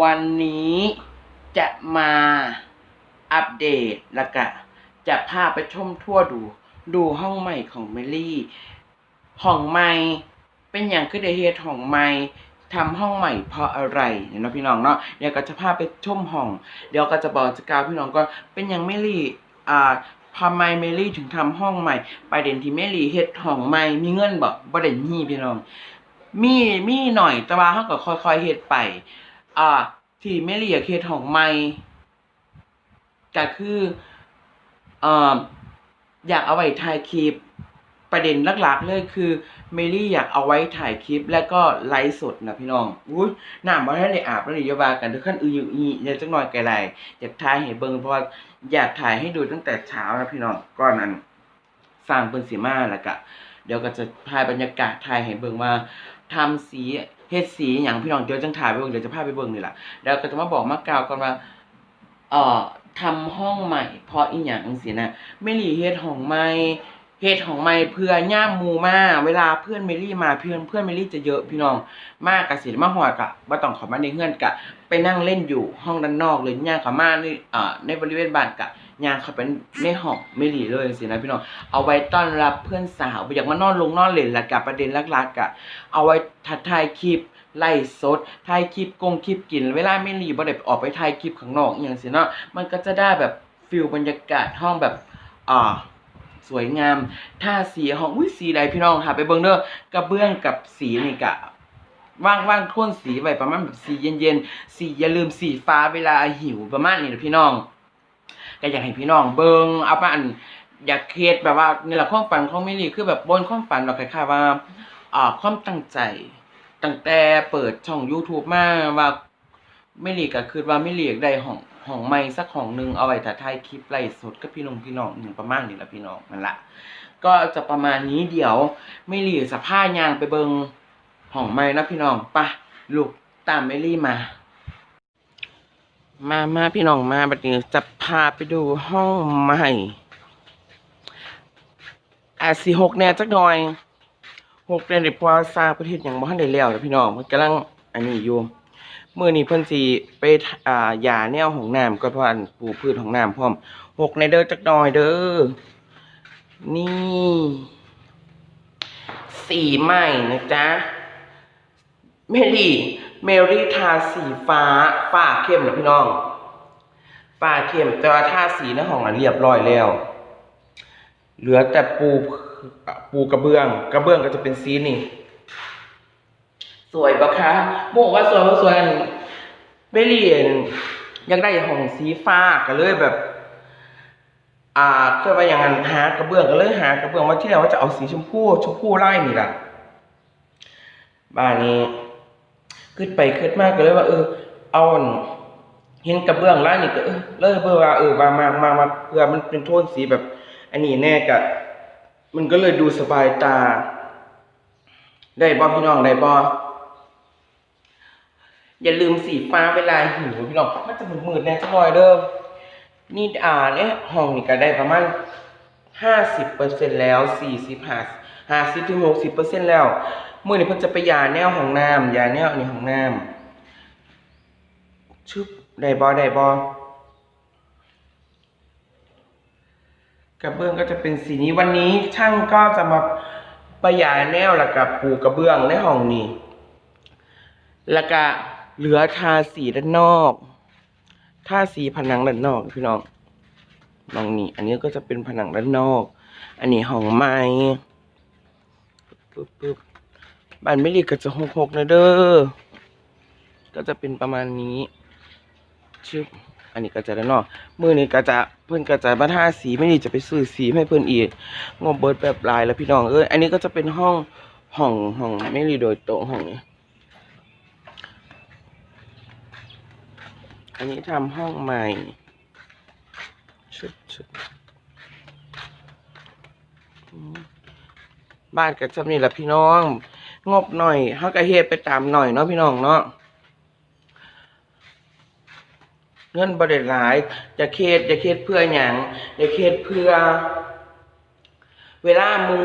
วันนี้จะมาอัปเดตแล้วก็จะพาไปชมทั่วดู ดูห้องใหม่ของเมลี่ ห้องใหม่ เป็นอย่างคือได้เฮดห้องใหม่ทำห้องใหม่เพราะอะไรเนาะพี่น้องเนาะเดี๋ยวก็จะพาไปชมห้อง เดี๋ยวก็จะบอกจะกาวพี่น้องก็เป็นอย่างเมลี่อ่าทำไมเมลี่ถึงทำห้องใหม่ประเด็นที่เมลี่เฮ็ดห้องใหม่มีเงินบ่บ่ได้มีพี่น้อง มีมีหน่อยแต่ว่าเขาก็ค่อยๆเฮ็ดไป อ่า ที่เมลี่อยากเฮ็ดห้องใหม่ก็คือเอ่ออยากเอาไว้ถ่ายคลิปประเด็นหลักๆเลยคือเมลี่อยากเอาไว้ถ่ายคลิปแล้วก็ไลฟ์สดนะพี่น้องอุ้ยน้ำบ่ทันได้อาบแล้วนี่อย่าว่ากันทุกขั้นอืออยู่อีอย่าจักหน่อยไกลๆอยากถ่ายให้เบิ่งเพราะว่าอยากถ่ายให้ดูตั้งแต่เช้านะพี่น้องก่อนนั้นสร้างเพิ่นสิมาแล้วก็เดี๋ยวก็จะถ่ายบรรยากาศถ่ายให้เบิ่งว่าทำสี เฮ็ดสีหยังพี่น้องเดี๋ยวจังถ่ายไปเบิ่งเดี๋ยวจะพาไปเบิ่งนี่ล่ะแล้วก็จะมาบอกมากล่าวก่อนว่าเอ่อทำห้องใหม่ เพราะอีหยังจังซี่นะไมลี่เฮ็ดห้องใหม่ เฮ็ดของไม่เพื่อย่ามมูมาเวลาเพื่อนเมลี่มาเพื่อนเพื่อนเมลี่จะเยอะพี่น้อง มากกะสิมาหอดกะบ่ต้องเข้ามาในเฮือนกะ ไปนั่งเล่นอยู่ห้องด้านนอกเลยย่างเขามาในอ่าในบริเวณบ้านกะย่างเขาไปในห้องเมลี่เลยสินะพี่น้องเอาไว้ต้อนรับเพื่อนสาวอยากมานอนลงนอนเล่นละกะประเด็นลักๆกะ เอาไว้ทัดทายคลิปไล่สดถ่ายคลิปกงคลิปกิน เวลาเมลี่บ่ได้ออกไปถ่ายคลิปข้างนอกอย่างสิเนาะมันก็จะได้แบบฟิลบรรยากาศห้องแบบอ่า สวยงามท่าสีของอุ้ยสีใดพี่น้องค่ะ ไปเบิ่งเด้อกระเบื้องกับสีนี่กะว่างว่างโทนสีไว้ประมาณแบบสีเย็นๆสีอย่าลืมสีฟ้าเวลาหิวประมาณนี้นะพี่น้องก็อยากให้พี่น้องเบิ่งเอามาอันอยากเคสแบบว่าในหละความฝันของมิลี่คือแบบบนความฝันเราคล้ายๆว่าอ่าความตั้งใจตั้งแต่เปิดช่อง YouTube มาว่าไมิลี่ก็คือว่าไมิลี่อยากได้ห้อง ห้องใหม่สักห้องหนึ่งเอาไว้ถ่ายทายคลิปไลฟ์สดกับพี่น้องพี่น้องอย่งประมาณนี้ละพี่น้องนั่นละก็จะประมาณนี้เดี๋ยวไมิลี่สภาพยางไปเบิงห้องใหม่นะพี่น้องปะลูกตามไมิลี่มา มามาพี่น้องมาบัดนี้จะพาไปดูห้องใหม่อาจสี่หกแน่จักหน่อยหกแน่เด็กพอซาประเทศอย่างบ้านได้แล้วนะพี่น้องมันกำลังอันนี้อยู่ มื่อนี้เพิ่นสิไปอ่าหย่าแนวของน้ำก็พันปลูกพืชของน้ำพร้อมหกในเด้อจักหน่อยเด้อนี่สีใหม่นะจ๊ะเมลี่เมรี่ทาสีฟ้าฝ้าเข้มนะพี่น้องฝ้าเข้มแต่ว่าทาสีในห้องอะเรียบร้อยแล้ว เหลือแต่ปูปูกระเบื้อง กระเบื้องก็จะเป็นสีนี่ สวยปะคะบอกว่าสวยว่าสวยอันเมลี่เห็นอยากได้ห้องสีฟ้าก็เลยแบบ อ่าเคยว่าอย่างนั้นหากระเบื้องก็เลยหากระเบื้องว่าที่แล้วว่าจะเอาสีชมพูชมพูไล่นี่แหละบ้านนี้ขึ้นไปขึ้นมากก็เลยว่า เออ เอาเห็นกระเบื้องร้านนี่ก็เออเลยเบื่อว่าเออมามามามาเพื่อมันเป็นโทนสีแบบ อันนี้แน่กะมันก็เลยดูสบายตา ได้บ่พี่น้องได้บอ อย่าลืมสีฟ้าเวลาหิวพี่น้องมันจะมืดๆแน่จังหน่อยเด้อนี่อ่าเนี่ยห้องนี่ก็ได้ประมาณห้าสิบเปอร์เซ็นแล้วสี่สิบห้าห้าสิบถึงหกสิบเปอร์เซ็นแล้วเมื่อนี้เพิ่นจะไปยาแนวของน้ำยาแนวอันนี้องน้ำชึบได้บอได้บอกระเบื้องก็จะเป็นสีนี้วันนี้ช่างก็จะมาประยาแนวแล้วกับปูกระเบื้องในห้องนี้แล้วก็ เหลือทาสีด้านนอก ทาสีผนังด้านนอกพี่น้องน้องนี่ อันนี้ก็จะเป็นผนังด้านนอก อันนี้ห้องไม้ปึ๊บปึ๊บบ้านไม่รีก็จะหกหกนะเด้อ ก็จะเป็นประมาณนี้ชึบอันนี้ก็จะด้านนอก มือนี้ก็จะเพื่อนก็จะมาทาสีไม่รีจะไปซื้อสีให้เพื่อนอีกงบเบิดแบบลายแล้วพี่น้องเอ้ยอันนี้ก็จะเป็นห้องห้องห้องไม่รีโดยตรงห้องนี้ อันนี้ทำห้องใหม่ชึบชึบอืมบ้านก็จะนี่แหละพี่น้อง งบหน่อยเฮาก็เฮ็ดไปตามหน่อยเนาะพี่น้องเนาะเงินบ่ได้หลายจะเฮ็ดจะเฮ็ดเพื่อหยังจะเฮ็ดเพื่อ เวลามู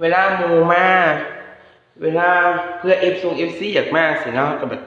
เวลามูมา เวลาเพื่อ F ซง FC อยากมากสิเนาะก็แบบ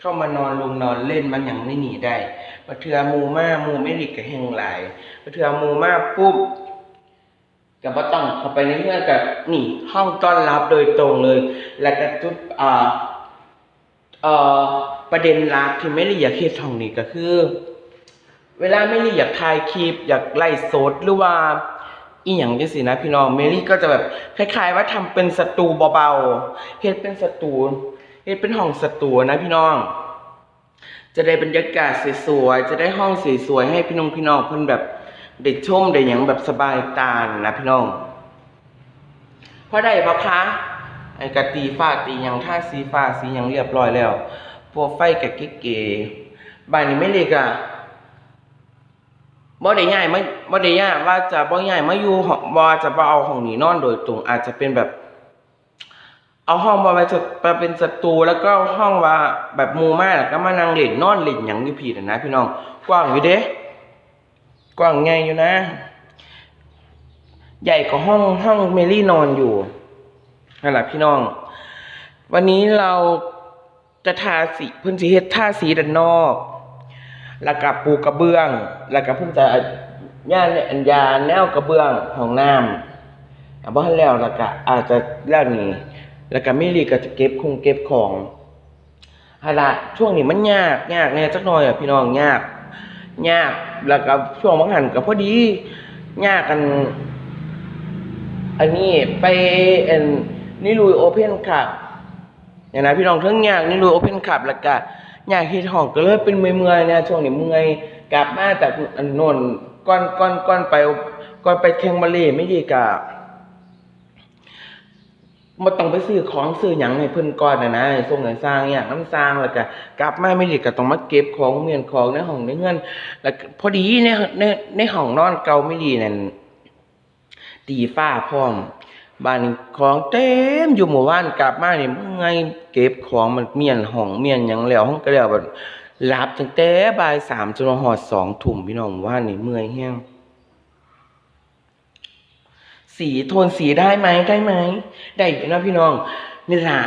เข้ามานอนลงนอนเล่นมันย่างไม่หนีได้มาเทือมูมามูไม่หลีกกับแห่งหลายมาเทือมูมาปุ๊บก็บ่ต้องเข้าไปในเรื่องกับนี่ห้องต้อนรับโดยตรงเลย แล้วก็จุดอ่าเอ่อประเด็นหลักที่ไม่ได้อยากเฮ็ดห้องนี้ก็คือ เวลาไม่ได้อยากถ่ายคลิปอยากไล่สดหรือว่าอีหยังจังซี่นะพี่น้องเมลี่ก็จะแบบคล้าย ๆ ว่าทำเป็นสตูเบาๆเฮ็ดเป็นสตู เฮ็ดเป็นห้องสตูนะพี่น้อง จะได้บรรยากาศสวยๆ จะได้ห้องสวยๆ ให้พี่น้องพี่น้องเพิ่นแบบได้ชมได้หยังแบบสบายตานะพี่น้องพอได้ปะคะไอ้กะตีฟ้าตีหยังท่าสีฟ้าสีหยังเรียบร้อยแล้วพวกไฟกะเก๋ๆบ้านนี้ไม่เล็กอะบ่ได้ย้ายมาบ่ได้ย้ายว่าจะบ่ย้ายมาอยู่ห้องบ่จะบ่เอาห้องนี้นอนโดยตรงอาจจะเป็นแบบ เอาห้องบ่ไว้จะไปเป็นสตูแล้วก็ห้องว่าแบบมูมาแล้วก็มานั่งเล่นนอนเล่นหยังอยู่พี่น่ะนะพี่น้อง กว้างอยู่เด้กว้างใหญ่อยู่นะ ใหญ่กว่าห้องห้องเมลี่นอนอยู่นั่นแหละพี่น้อง วันนี้เราจะทาสีพิ่นสิเฮ็ดทาสีด้านนอก แล้วก็ปูกระเบื้อง แล้วก็เพิ่งจะย่านอันยาแนวกระเบื้องห้องน้ำบ่ทันแล้วแล้วก็อาจจะแล้วนี่ แล้วก็ไมิลีก็จะเก็บคงเก็บของหั่นล่ะช่วงนี้มันยากยากแน่จักหน่อยอะพี่น้องยาก ยากแล้วก็ช่วงบางหันก็พอดี ยากกัน อันนี้ไปเอ็นนี่ลุยโอเพนคับอย่างนะพี่น้องทั้งยากนี่ลุยโอเพนคับแล้วก็ยากเฮ็ดห้องก็เลยเป็นเมื่อยๆเนี่ยช่วงนี้เมื่อยกลับมาจากอันโน่นก่อนก่อนก่อนไปก่อนไปแข่งมาเลไม่ดีกับะบ่ต้องไปซื้อของซื้อหยังให้เพิ่นก่อนน่ะนะส่งให้สร้างอย่างน้ำสร้างแล้วก็กลับมาไม่ดีก็ต้องมาเก็บของเมียนของในห้องในเงินแล้วพอดีในในในห้องนอนเก่าไม่ดีนั่นตีฟ้าพร้อมบ้านของเต็มอยู่หมู่บ้านกลับมานี่เมื่อไงเก็บของมันเมียนห้องเมียนหยังแล้วห้องก็แล้วแบบหลับตั้งแต่บ่ายสามจนฮอดสองทุ่มพี่น้องว่านี่เมื่อยแห้ง สีโทนสีได้ไหมได้ไหมได้อยู่นะพี่น้องนี่ล่ะ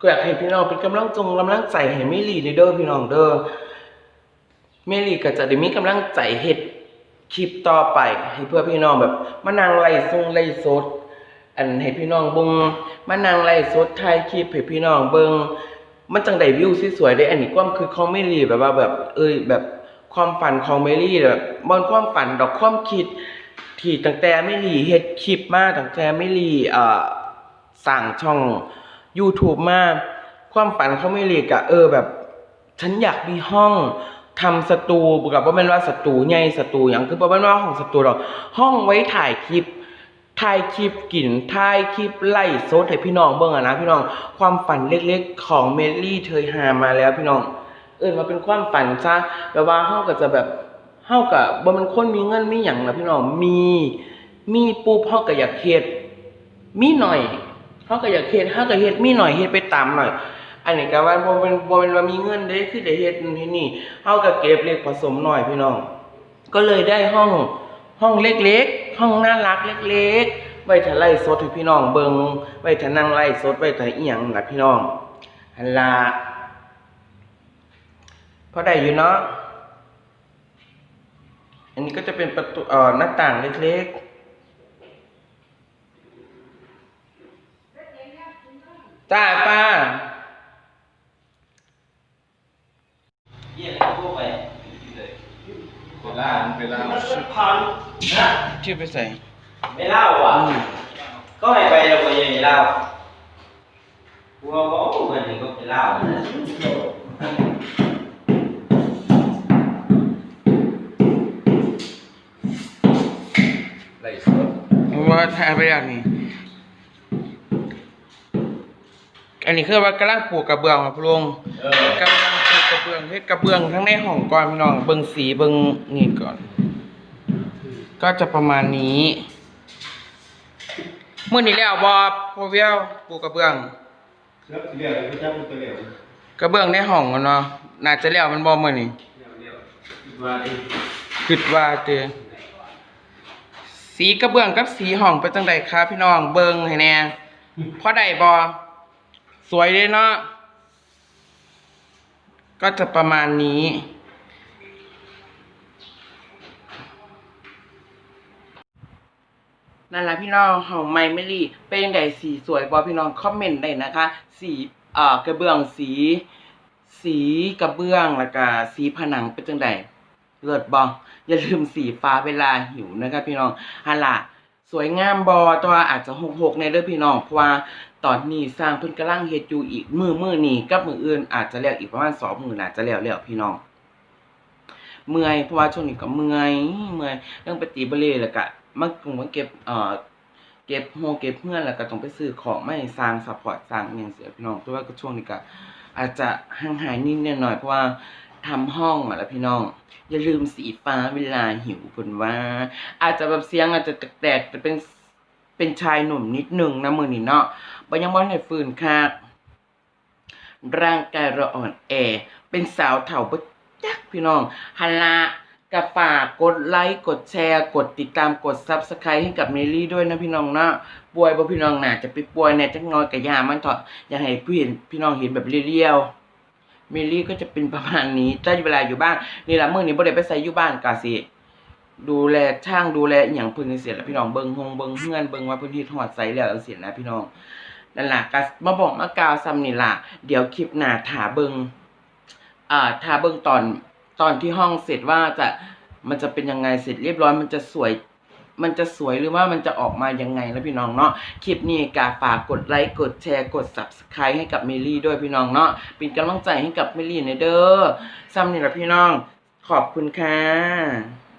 ก็อยากให้พี่น้องเป็นกำลังจงกำลังใจให้เมลี่เด้อพี่น้องเด้อเมลี่ก็จะได้มีกำลังใจเฮ็ดคลิปต่อไป ให้เพื่อพี่น้องแบบมานั่งไล่ซุงไล่สด อันให้พี่น้องเบิงมานั่งไล่สดถ่ายคลิปให้พี่น้องเบิ่งมันจังได้วิวสวยๆได้อันนี้ความคือของเมลี่แบบว่าแบบ เอ้ยแบบความฝันของเมลี่แบบบนความฝันดอกความคิด ที่ตั้งแต่เมลี่เฮ็ดคลิปมาตั้งแต่เมลี่เอ่อสร้างช่อง YouTube มาความฝันเของเมลี่ก็เออแบบ ฉันอยากมีห้องทำสตูกับว่าแม่นว่าสตูใหญ่สตูอย่างคือบ่แม่นว่าห้องสตูหรอกห้องไว้ถ่ายคลิปถ่ายคลิปกินถ่ายคลิปไล่สดให้พี่น้องเบิ่งอะนะพี่น้องความฝันเล็กๆของเมลลี่เธอหามาแล้วพี่น้อง เอิ้นมาเป็นความฝันซะแบบว่าเฮาก็จะแบบ เฮาก็บ่มันคนมีเงินมีหยังนะพี่น้องมี มีปุ๊บเฮาก็อยากเฮ็ดมีหน่อยเขาก็อยากเฮ็ดเขาก็เฮ็ดมีหน่อยเฮ็ดไปตามหน่อย อันนี้ก็ว่าบ่เป็นบ่เป็นว่ามีเงินเด้คือได้เฮ็ดนู่นี่เฮาก็เก็บเล็กผสมหน่อยพี่น้อง ก็เลยได้ห้องห้องเล็กๆ ห้องน่ารักเล็กๆ ไว้ถ้ายไล่สดให้พี่น้องเบิ่งไว้ถ้ายนั่งไล่สดไว้ถ้ายอีหยังล่ะพี่น้องหั่นล่ะพอได้อยู่เนาะ อันนี้ก็จะเป็นประตูเอ่อหน้าต่างเล็กๆจ้าป้าเยี่ยมเลยพวกไปไปล่าไปล่าพันนะชื่อไปใส่ไม่เล่าอะก็ให้ไปเราก็ยังไม่เล่ากูว่าโอ้เหมือนก็ไปเล่านะาถ่ายไปอย่างนี้อันนี้คือว่ากำลังปลูกกระเบื้องครับลุงเออกำลังปลูกกระเบื้องเฮ็ดกระเบื้องทั้งในห้องก่อนพี่น้องเบิ่งสีเบิ่งนี่ก่อน ก็จะประมาณนี้มื้อนี้แล้วบ่พ่อเวียวปลูกกระเบื้องแล้วเรียกพระเจ้าเป็นตัวเหลวกระเบื้องในห้องกันเนาะน่าจะแล้วมันบ่มื้อนี้เรียกมาดิคิดว่าเตอ สีกระเบื้องกับสีห้องเป็นจังไดครับ พี่น้องเบิงให้แหน่พอได้บ่สวยเด้เนาะก็จะประมาณนี้ นั่นแหละพี่น้องของไมเมลี่ เป็นยังไงสีสวยบอพี่น้องคอมเมนต์ได้นะคะ สีเอ่อกระเบื้องสี สีกระเบื้องแล้วก็สีผนังเป็นจังไดเลิศบอ อย่าลืมสีฟ้าเวลาหิวนะคะพี่น้องฮัลละสวยงามบอตัวาอาจจะหกหกในเด้องพี่น้องเพราะว่าตอนนี้สร้างเพิ่นกำลังเฮ็ดอยู่อีกมือมือนี้กับมืออื่นอาจจะแล้วอีกประมาณสองมือน่าจะแล้วแล้วพี่น้อง เมื่อยเพราะว่าช่วงนี้ก็เมื่อยเมื่อยเรื่องไปตีบอลเล่แล้วก็มากงมาเก็บเอ่อเก็บโฮเก็บเพื่อนแล้วก็ต้องไปซื้อของไม่สร้างซัพพอร์ตสร้างอหย่างเสียพี่น้องเพราะว่าก็ช่วงนี้ก็อาจจะห่างหายนิดหน่อยเพราะว่า ทำห้องอะแล้วพี่น้อง อย่าลืมสีฟ้าเวลาหิวคุณว่า อาจจะแบบเสียงอาจจะแตกแต่เป็นเป็นชายหนุ่มนิดหนึ่งนะมือนี่เนาะบ่ยังบ่ได้ฟืนค่ะร่างกายเราอ่อนแอ เป็นสาวเฒ่าบ่จักพี่น้องฮัลละกระฝากกดไลค์กดแชร์ กดติดตามกด Subscribe ให้กับเมลี่ด้วยนะพี่น้องเนาะป่วยบ่พี่น้องน่าจะไปป่วยแน่จักหน้อยกะยามันเถอะอยากให้พี่เห็นพี่น้องเห็นแบบเรียวๆ เมลี่ก็จะเป็นประมาณนี้ถ้าเวลาอยู่บ้านนี่ล่ะมื้อนี้บ่ได้ไปใส่อยู่บ้านก็สิดูแลช่างดูแลอหย่างเพิ่นจังซี่แหละพี่น้องเบิ่งฮงเบิ่งเฮือนเบิ่งว่าเพิ่นเฮ็ดฮอดไสแล้วจังซี่นะพี่น้องนั่นล่ะก็มาบอกมากล่าวซ้ำนี่ล่ะเดี๋ยวคลิปหน้าถาเบิ่งอ่าถาเบิ่งตอนตอนที่ห้องเสร็จว่าจะมันจะเป็นยังไงเสร็จเรียบร้อยมันจะสวย มันจะสวยหรือว่ามันจะออกมายังไงแล้วพี่น้องเนาะคลิปนี้กาฝากกดไลค์กดแชร์กด Subscribe ให้กับเมลี่ด้วยพี่น้องเนาะเป็นกำลังใจให้กับเมลี่ในเด้อซ้ำนี่ล่ะพี่น้อง ขอบคุณค่ะ